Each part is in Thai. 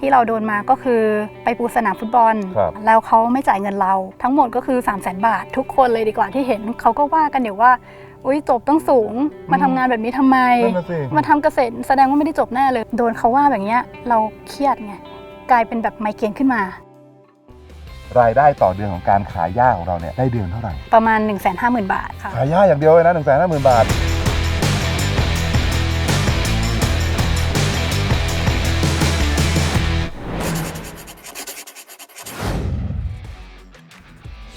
ที่เราโดนมาก็คือไปปูสนามฟุตบอล ครับแล้วเขาไม่จ่ายเงินเรา ทั้งหมดก็คือ 3 0 0 0 0 0บาท ทุกคนเลยดีกว่าที่เห็นเขาก็ว่ากันเดี๋ยวว่า อุ้ยจบต้องสูง มาทำงานแบบนี้ทำไม นั่นน่ะสิ มาทำเกษตรแสดงว่าไม่ได้จบแน่เลย โดนเขาว่าแบบเนี้ยเราเครียดไงกลายเป็นแบบไมเกรนขึ้นมารายได้ต่อเดือนของการขายหญ้าของเราเนี่ยได้เดือนเท่าไหร่ ประมาณ 1 5 0 0 0 0 บาทค่ะ ขายหญ้าอย่างเดียวเลยนะหนึ่งแสนห้าหมื่นบาท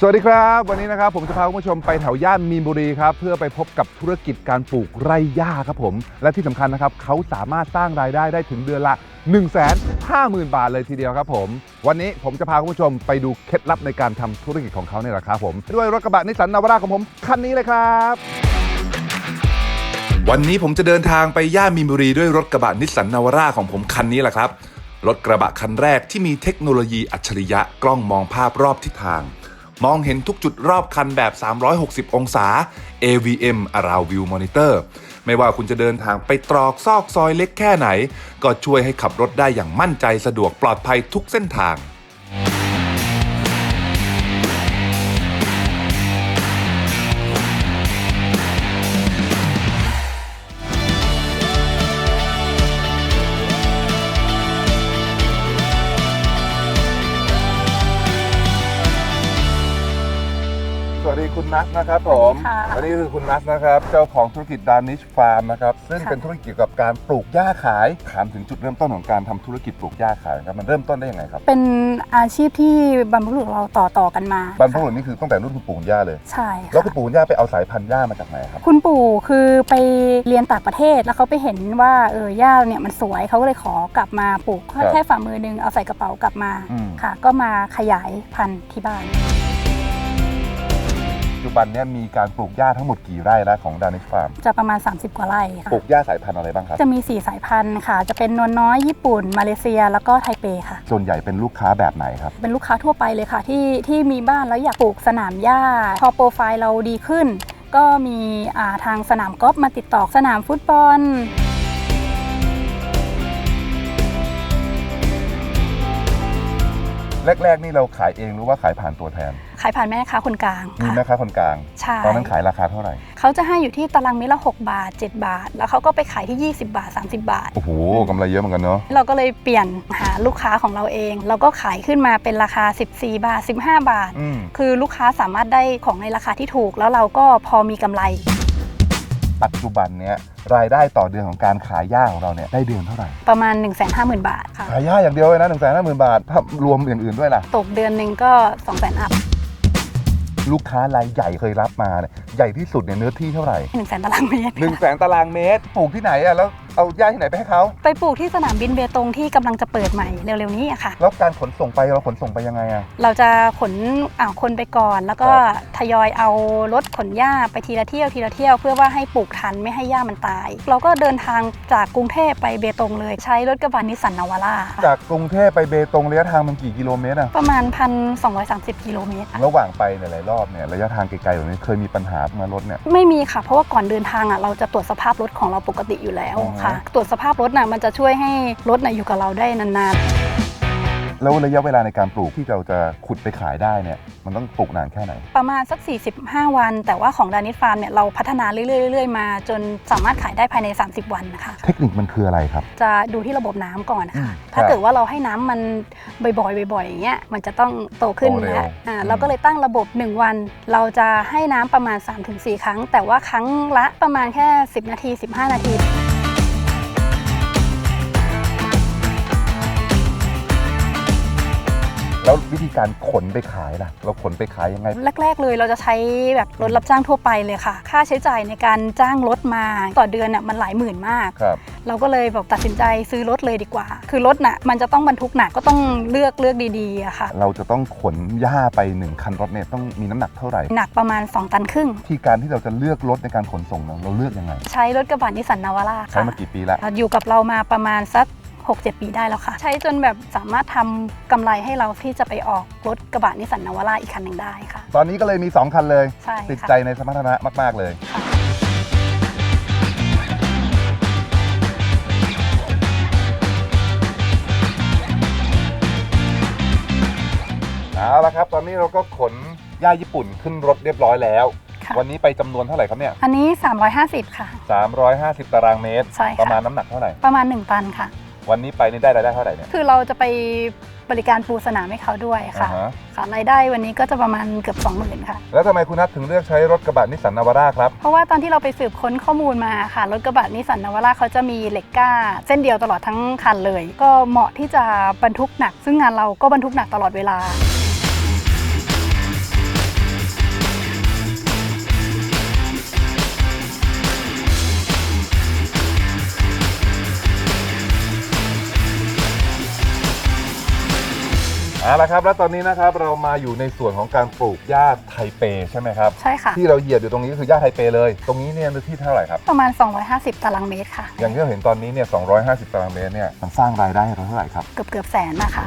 สวัสดีครับ วันนี้นะครับผมจะพาคุณผู้ชมไปแถวย่านมีนบุรีครับเพื่อไปพบกับธุรกิจการปลูกไร่หญ้าครับผม และที่สำคัญนะครับเขาสามารถสร้างรายได้ได้ถึงเดือนละ 1 5 0 0 0 0 บาทเลยทีเดียวครับผม วันนี้ผมจะพาคุณผู้ชมไปดูเคล็ดลับในการทำธุรกิจของเขาเนี่ยแหละครับผม ด้วยรถกระบะนิสสันนาวาร่าของผมคันนี้เลยครับ วันนี้ผมจะเดินทางไปย่านมีนบุรีด้วยรถกระบะนิสสันนาวาร่าของผมคันนี้แหละครับรถกระบะคันแรกที่มีเทคโนโลยีอัจฉริยะกล้องมองภาพรอบทิศทาง มองเห็นทุกจุดรอบคันแบบ 360 องศา AVM Around View Monitor ไม่ว่าคุณจะเดินทางไปตรอกซอกซอยเล็กแค่ไหน ก็ช่วยให้ขับรถได้อย่างมั่นใจสะดวกปลอดภัยทุกเส้นทาง สดีคุณนัทนะครับผมสวัสดีค่ะอันนี้คือคุณนัทนะครับ เจ้าของธุรกิจดานิชฟาร์มนะครับ ซึ่งค่ะ เป็นธุรกิจเกี่ยวกับการปลูกหญ้าขาย ถามถึงจุดเริ่มต้นของการทำธุรกิจปลูกหญ้าขายนะครับ มันเริ่มต้นได้ยังไงครับ เป็นอาชีพที่บรรพบุรุษเราต่อต่อๆกันมาบรรพบุรุษนี่คือตั้งแต่รุ่นคุณปู่คุณย่าเลย ใช่แล้วค่ะคุณปู่คุณย่าไปเอาสายพันธุ์หญ้ามาจากไหนครับ คุณปู่คือไปเรียนต่างประเทศแล้วเขาไปเห็นว่าเออหญ้าเนี่ยมันสวยเขาก็เลยขอกลับมาปลูกครับแค่ฝ่ามือหนึงเอาใส่กระเป๋ากลับมาอืม ค่ะ ก็มาขยายพันธุ์ที่บ้านปั จจุบันเนี้มีการปลูกหญ้าทั้งหมดกี่ไร่แล้วของดานิชฟาร์มจะประมาณ 30 กว่าไร่ค่ะ ปลูกหญ้าสายพันธุ์อะไรบ้างครับ จะมี 4 สายพันธุ์ค่ะ จะเป็นนวลน้อยญี่ปุ่น มาเลเซีย แล้วก็ไทเปค่ะ ส่วนใหญ่เป็นลูกค้าแบบไหนครับ เป็นลูกค้าทั่วไปเลยค่ะ ที่ที่มีบ้านแล้วอยากปลูกสนามหญ้า พอโปรไฟล์เราดีขึ้น ก็มีอ่าทางสนามกอล์ฟมาติดต่อสนามฟุตบอล แรก ๆ นี่เราขายเองหรือว่าขายผ่านตัวแทน ขายผ่านแม่ค้าคนกลางมีค่ะ แม่ค้าคนกลาง ใช่ ตอนนั้นขายราคาเท่าไหร่ เขาจะให้อยู่ที่ตารางเมตรละ 6 บาท 7 บาท แล้วเขาก็ไปขายที่ 20 บาท 30 บาท โอ้โหกำไรเยอะเหมือนกันเนาะ เราก็เลยเปลี่ยนหาลูกค้าของเราเอง เราก็ขายขึ้นมาเป็นราคา 14 บาท 15 บาท อืมคือลูกค้าสามารถได้ของในราคาที่ถูก แล้วเราก็พอมีกำไร ปัจจุบันเนี้ย รายได้ต่อเดือนของการขายหญ้าของเราเนี่ยได้เดือนเท่าไหร่ ประมาณ 1 5 0 0 0 0 บาทค่ะ ขายหญ้าอย่างเดียวเลยนะหนึ่งแสนห้าหมื่นบาทถ้ารวมอย่างอื่นด้วยล่ะ ตกเดือนหนึ่งก็2 0 0 0 0 0อัพลูกค้ารายใหญ่เคยรับมาเนี่ยใหญ่ที่สุดเนี่ยเนื้อที่เท่าไหร่1 0 0 0 0 0ตารางเมตร1นึ่งแสนตารางเมตรปลูกที่ไหนอะแล้ว เอาหญ้าที่ไหนไปให้เขาไปปลูกที่สนามบินเบตงที่กำลังจะเปิดใหม่เร็วๆนี้อะค่ะ แล้วการขนส่งไปเราขนส่งไปยังไงอะ เราจะขนอ่าคนไปก่อน แล้วก็ครับทยอยเอารถขนหญ้าไปทีละเที่ยวทีละเที่ยวเพื่อว่าให้ปลูกทันไม่ให้หญ้ามันตาย เราก็เดินทางจากกรุงเทพไปเบตงเลยใช้รถกระบะนิสสันนาวาร่าจากกรุงเทพไปเบตงระยะทางมันกี่กิโลเมตรอะประมาณ 1,230 กิโลเมตรค่ะระหว่างไปหลายๆรอบเนี่ยระยะทางไกลๆแบบนี้เคยมีปัญหามารถเนี่ยไม่มีค่ะ เพราะว่าก่อนเดินทางอะเราจะตรวจสภาพรถของเราปกติอยู่แล้วอ๋อค่ะ ตรวจสภาพรถน่ะมันจะช่วยให้รถน่ะอยู่กับเราได้นานแล้วระยะเวลาในการปลูกที่เราจะขุดไปขายได้เนี่ยมันต้องปลูกนานแค่ไหน ๆ ประมาณสัก 45 วัน แต่ว่าของดานิสฟาร์มเนี่ยเราพัฒนาเรื่อยๆเรื่อยๆมาจนสามารถขายได้ภายใน 30 วันนะคะ เทคนิคมันคืออะไรครับ จะดูที่ระบบน้ำก่อนอืค่ะมถ้าครับเกิดว่าเราให้น้ำมันบ่อยๆบ่อยๆอย่างเงี้ย มันจะต้องโตขึ้นโตเร็วแล้วอ่าอืม เราก็เลยตั้งระบบ 1 วัน เราจะให้น้ำประมาณ 3-4 ครั้ง แต่ว่าครั้งละประมาณแค่ 10 นาที 15 นาที แล้ววิธีการขนไปขายล่ะ เราขนไปขายยังไง แรก ๆ เลยเราจะใช้แบบรถรับจ้างทั่วไปเลยค่ะ ค่าใช้จ่ายในการจ้างรถมาต่อเดือนเนี่ยมันหลายหมื่นมาก ครับ เราก็เลยแบบตัดสินใจซื้อรถเลยดีกว่า คือรถน่ะมันจะต้องบรรทุกหนักก็ต้องเลือกเลือกดีๆอะค่ะ เราจะต้องขนหญ้าไปหนึ่งคันรถเนี่ยต้องมีน้ำหนักเท่าไหร่หนักประมาณ 2 ตันครึ่ง ที่การที่เราจะเลือกรถในการขนส่งเนี่ยเราเลือกยังไง ใช้รถกระบะนิสสันนาวาร่าใช้ค่ะมากี่ปีแล้วอยู่กับเรามาประมาณสัก 6-7 ปีได้แล้วค่ะ ใช้จนแบบสามารถทำกำไรให้เราที่จะไปออกรถกระบะนิสสันนาวาร่าอีกคันหนึ่งได้ค่ะ ตอนนี้ก็เลยมี 2 คันเลย ใช่ติดค่ะใจในสมรรถนะมาก ๆ เลย ค่ะคเอาละครับ ตอนนี้เราก็ขนหญ้าญี่ปุ่นขึ้นรถเรียบร้อยแล้ว ค่ะ วันนี้ไปจำนวนเท่าไหร่ครับเนี่ย อันนี้ 350 ค่ะ 350 ตารางเมตร ใช่ค่ะ ประมาณน้ำหนักเท่าไหร่ ประมาณ 1 ตันค่ะ วันนี้ไปนี่ได้รายได้เท่าไหร่เนี่ย คือเราจะไปบริการปูสนามให้เขาด้วยค่ะ อ่าฮะ ค่ะรายได้วันนี้ก็จะประมาณเกือบ 20,000ค่ะ แล้วทำไมคุณนัทถึงเลือกใช้รถกระบะนิสสันนาวาร่าครับ เพราะว่าตอนที่เราไปสืบค้นข้อมูลมาค่ะรถกระบะนิสสันนาวาร่าเขาจะมีเหล็กกล้า เส้นเดียวตลอดทั้งคันเลย ก็เหมาะที่จะบรรทุกหนัก ซึ่งงานเราก็บรรทุกหนักตลอดเวลา เอาละครับ แล้วตอนนี้นะครับเรามาอยู่ในส่วนของการปลูกหญ้าไทเปใช่ไหมครับ ใช่ค่ะ ที่เราเหยียบอยู่ตรงนี้ก็คือหญ้าไทเปเลย ตรงนี้เนี่ยเนื้อที่เท่าไหร่ครับ ประมาณ 250 ตารางเมตรค่ะ อย่างที่เราเห็นตอนนี้เนี่ย 250 ตารางเมตรเนี่ย มันสร้างรายได้ให้เราเท่าไหร่ครับ เกือบเกือบแสนนะคะ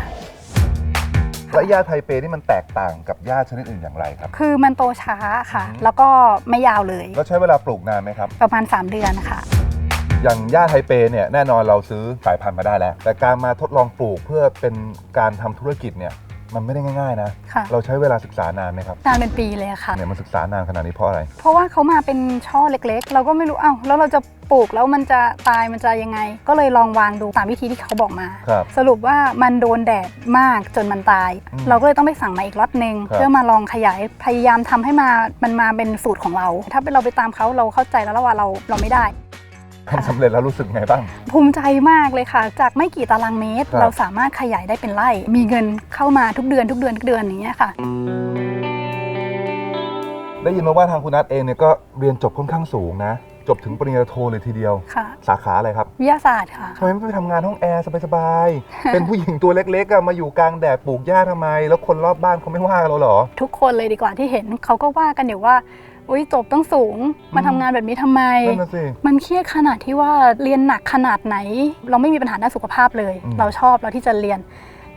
และหญ้าไทเปนี่มันแตกต่างกับหญ้าชนิดอื่นอย่างไรครับ คือมันโตช้าค่ะอืมแล้วก็ไม่ยาวเลย แล้วใช้เวลาปลูกนานไหมครับ ประมาณ 3 เดือนค่ะ อย่างหญ้าไทเปเนี่ยแน่นอนเราซื้อสายพันธุ์มาได้แล้ว แต่การมาทดลองปลูกเพื่อเป็นการทำธุรกิจเนี่ยมันไม่ได้ง่ายๆนะ ค่ะเราใช้เวลาศึกษานานไหมครับนานเป็นปีเลยค่ะ เนี่ยมันศึกษานานขนาดนี้เพราะอะไร เพราะว่าเขามาเป็นช่อเล็กๆ เราก็ไม่รู้อ้าวแล้วเราจะปลูกแล้วมันจะตายมันจะยังไง ก็เลยลองวางดูตามวิธีที่เขาบอกมา ครับ สรุปว่ามันโดนแดดมากจนมันตาย อืมเราก็เลยต้องไปสั่งมาอีกล็อตหนึ่งครับ เพื่อมาลองขยายพยายามทำให้มามันมาเป็นสูตรของเรา ถ้าเป็นเราไปตามเขาเราเข้าใจแล้วว่าเราเราไม่ได้ ทำสำเร็จแล้วรู้สึกไงบ้าง ภูมิใจมากเลยค่ะ จากไม่กี่ตารางเมตร ครับ เราสามารถขยายได้เป็นไร่ มีเงินเข้ามาทุกเดือนทุกเดือนทุกเดือนอย่างเงี้ยค่ะ ได้ยินมาว่าทางคุณนัทเองเนี่ยก็เรียนจบค่อนข้างสูงนะ จบถึงปริญญาโทเลยทีเดียว ค่ะ สาขาอะไรครับวิทยาศาสตร์ค่ะ ทำไมไม่ไปทำงานห้องแอร์สบายๆ เป็นผู้หญิงตัวเล็กๆอะมาอยู่กลางแดดปลูกหญ้าทำไม แล้วคนรอบบ้านเขาไม่ว่าเราเหรอ ทุกคนเลยดีกว่าที่เห็นเขาก็ว่ากันอยู่ว่า อุ้ยจบต้องสูง มาทำงานแบบนี้ทำไม นั่นน่ะสิ มันเครียดขนาดที่ว่าเรียนหนักขนาดไหน เราไม่มีปัญหาด้านสุขภาพเลย อืม เราชอบเราที่จะเรียน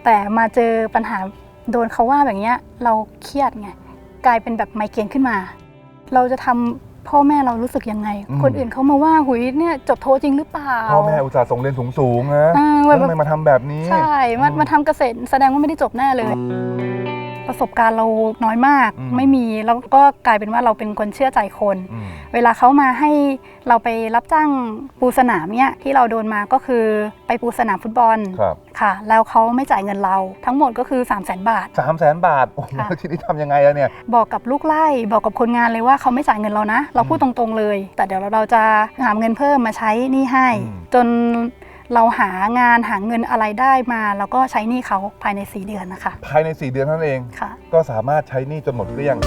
แต่มาเจอปัญหาโดนเขาว่าแบบเนี้ยเราเครียดไงกลายเป็นแบบไมเกรนขึ้นมา เราจะทำพ่อแม่เรารู้สึกยังไงคนอื่นเขามาว่าหุยเนี่ยจบโทจริงหรือเปล่า พ่อแม่อุตส่าห์ส่งเรียนสูงๆนะอ่าแล้วแบบทำไมมาทำแบบนี้ ใช่มามาทำเกษตรแสดงว่าไม่ได้จบแน่เลย ประสบการณ์เราน้อยมาก อืม ไม่มีแล้วก็กลายเป็นว่าเราเป็นคนเชื่อใจคน อืม เวลาเขามาให้เราไปรับจ้างปูสนามเนี่ยที่เราโดนมาก็คือไปปูสนามฟุตบอลครับ ค่ะ แล้วเขาไม่จ่ายเงินเราทั้งหมดก็คือ3 0 0 0 0 0 บาท สามแสนบาท โอ้โหค่ะ ทีนี้ทำยังไงอะเนี่ย บอกกับลูกไล่บอกกับคนงานเลยว่าเขาไม่จ่ายเงินเรานะ เราพูดตรงๆเลย แต่เดี๋ยวเราจะหาเงินเพิ่มมาใช้หนี่ให้ อืม จน เราหางานหาเงินอะไรได้มา แล้วก็ใช้หนี้เขาภายใน 4 เดือนนะคะ ภายใน 4 เดือนเท่านั้นเอง ค่ะ ก็สามารถใช้หนี้จนหมดเกลี้ยง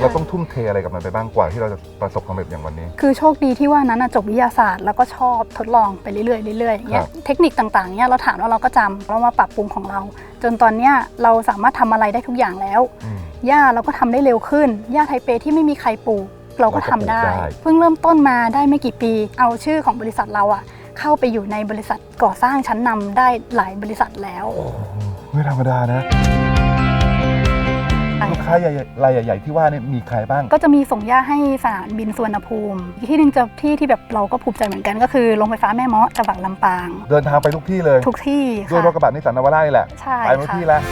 เราต้องทุ่มเทอะไรกับมันไปบ้างกว่าที่เราจะประสบความสำเร็จอย่างวันนี้ คือโชคดีที่ว่านั้นน่ะจบวิทยาศาสตร์แล้วก็ชอบทดลองไปเรื่อยๆเรื่อยๆอย่างเงี้ครัยบเทคนิคต่างๆเนี่ยเราถามแล้วเราก็จำเรามาปรับปรุงของเรา จนตอนเนี้ยเราสามารถทำอะไรได้ทุกอย่างแล้ว อืม หญ้าเราก็ทำได้เร็วขึ้น หญ้าไทเปที่ไม่มีใครปลูกเราก็ทำได้ เราก็ปลูกได้ เพิ่งเริ่มต้นมาได้ไม่กี่ปี เอาชื่อของบริษัทเราอะ เข้าไปอยู่ในบริษัทก่อสร้างชั้นนำได้หลายบริษัทแล้วโอ้โหไม่ธรรมดานะ ลูกค้าใหญ่ๆรายใหญ่ ๆ ที่ว่าเนี่ยมีใครบ้าง ก็จะมีส่งหญ้าให้สนามบินสุวรรณภูมิอีกที่หนึ่งจะที่ที่แบบเราก็ภูมิใจเหมือนกันก็คือโรงไฟฟ้าแม่เมาะจังหวัดลำปาง เดินทางไปทุกที่เลย ทุกที่ด้วยค่ะรถกระบะนิสสันนาวาร่านี่แหละ ใช่ไปทุกค่ะ ที่แล้ว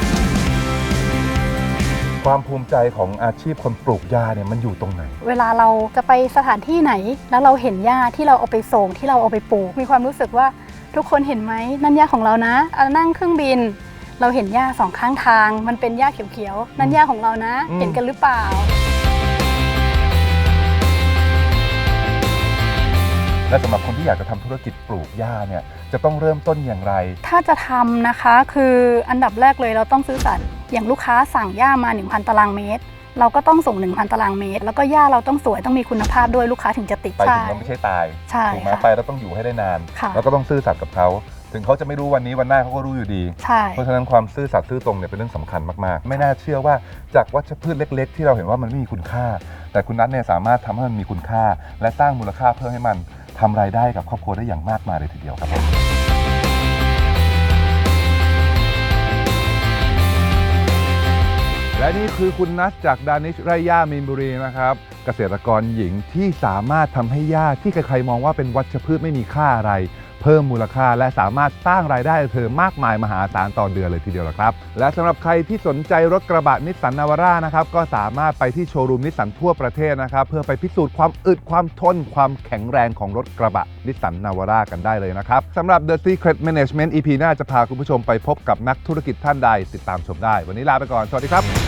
ความภูมิใจของอาชีพคนปลูกหญ้าเนี่ยมันอยู่ตรงไหน เวลาเราจะไปสถานที่ไหน แล้วเราเห็นหญ้าที่เราเอาไปส่งที่เราเอาไปปลูก มีความรู้สึกว่าทุกคนเห็นไหมนั่นหญ้าของเรานะอะนั่งเครื่องบิน เราเห็นหญ้าสองข้างทาง มันเป็นหญ้าเขียวๆนั่นหญ้าของเรานะอืมเห็นกันหรือเปล่า และสำหรับคนที่อยากจะทำธุรกิจปลูกหญ้าเนี่ยจะต้องเริ่มต้นอย่างไร ถ้าจะทำนะคะคืออันดับแรกเลยเราต้องซื้อสัตว์อย่างลูกค้าสั่งหญ้ามา 1,000 ตารางเมตร เราก็ต้องส่ง 1,000 ตารางเมตร แล้วก็หญ้าเราต้องสวยต้องมีคุณภาพด้วยลูกค้าถึงจะติดไปถึใช่งเราไม่ใช่ตายใช่ถูกไหมค่ะไปแล้วต้องอยู่ให้ได้นาน ค่ะ แล้วก็ต้องซื่อสัตย์กับเขา ถึงเขาจะไม่รู้วันนี้วันหน้าเขาก็รู้อยู่ดี ใช่ เพราะฉะนั้นความซื่อสัตย์ซื่อตรงเนี่ยเป็นเรื่องสำคัญมากๆ ไม่น่าเชื่อว่าจากวัชพืชเล็ก ๆ ที่เราเห็นว่ามันไม่มีคุณค่า แต่คุณนัทเนี่ยสามารถทำให้มันมีคุณค่า และสร้างมูลค่าเพิ่มให้มัน ทำรายได้กับครอบครัวได้อย่างมากมายเลยทีเดียวครับผมและนี่คือคุณนัทจากดานิชไรย่ามีนบุรีนะครับ เกษตรกรหญิงที่สามารถทำให้หญ้าที่ใครๆมองว่าเป็นวัชพืชไม่มีค่าอะไร เพิ่มมูลค่า และสามารถสร้างรายได้เธอมากมายมหาศาลต่อเดือนเลยทีเดียวละครับ และสำหรับใครที่สนใจรถกระบะนิสสันนาวาร่านะครับก็สามารถไปที่โชว์รูมนิสสันทั่วประเทศนะครับเพื่อไปพิสูจน์ความอึดความทน ความแข็งแรงของรถกระบะนิสสันนาวาร่ากันได้เลยนะครับสำหรับ The Secret Management EP หน้าจะพาคุณผู้ชมไปพบกับนักธุรกิจท่านใดติดตามชมได้ วันนี้ลาไปก่อน สวัสดีครับ